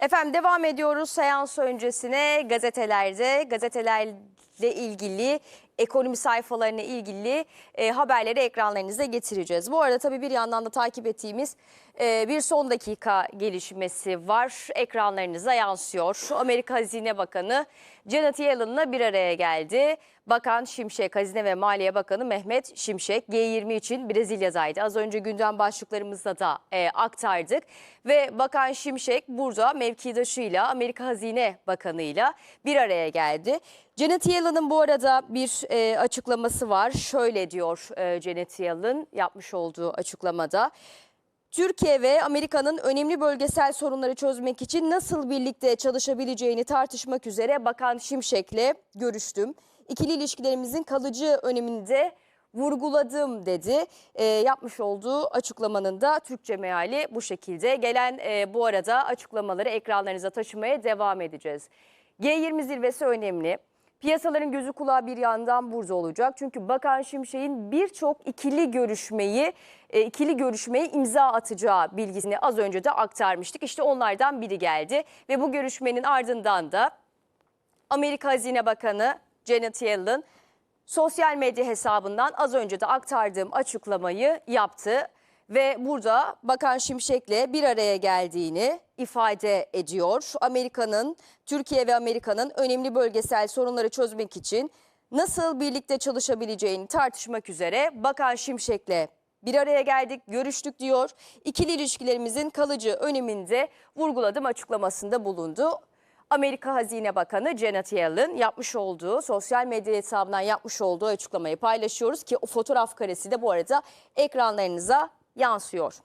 Efendim devam ediyoruz seans öncesine. Gazetelerde gazetelerle ilgili ekonomi sayfalarına ilgili e, haberleri ekranlarınıza getireceğiz. Bu arada tabii bir yandan da takip ettiğimiz e, bir son dakika gelişmesi var. Ekranlarınıza yansıyor. Amerika Hazine Bakanı Janet Yellen'la bir araya geldi. Bakan Şimşek, Hazine ve Maliye Bakanı Mehmet Şimşek G20 için Brezilya'daydı. Az önce gündem başlıklarımızda da e, aktardık. Ve Bakan Şimşek burada mevkidaşıyla Amerika Hazine Bakanı'yla bir araya geldi. Janet Yellen'ın bu arada bir e, açıklaması var. Şöyle diyor e, Janet Yellen yapmış olduğu açıklamada. Türkiye ve Amerika'nın önemli bölgesel sorunları çözmek için nasıl birlikte çalışabileceğini tartışmak üzere Bakan Şimşek'le görüştüm. İkili ilişkilerimizin kalıcı önemini de vurguladım dedi. E, yapmış olduğu açıklamanın da Türkçe meali bu şekilde. Gelen e, bu arada açıklamaları ekranlarınıza taşımaya devam edeceğiz. G20 zirvesi önemli. Piyasaların gözü kulağı bir yandan burada olacak. Çünkü Bakan Şimşek'in birçok ikili görüşmeyi, e, ikili görüşmeye imza atacağı bilgisini az önce de aktarmıştık. İşte onlardan biri geldi ve bu görüşmenin ardından da Amerika Hazine Bakanı Janet Yellen sosyal medya hesabından az önce de aktardığım açıklamayı yaptı ve burada Bakan Şimşek'le bir araya geldiğini ifade ediyor. Amerika'nın, Türkiye ve Amerika'nın önemli bölgesel sorunları çözmek için nasıl birlikte çalışabileceğini tartışmak üzere Bakan Şimşek'le bir araya geldik, görüştük diyor. İkili ilişkilerimizin kalıcı öneminde vurguladım açıklamasında bulundu. Amerika Hazine Bakanı Janet Yellen yapmış olduğu sosyal medya hesabından yapmış olduğu açıklamayı paylaşıyoruz ki o fotoğraf karesi de bu arada ekranlarınıza yansıyor.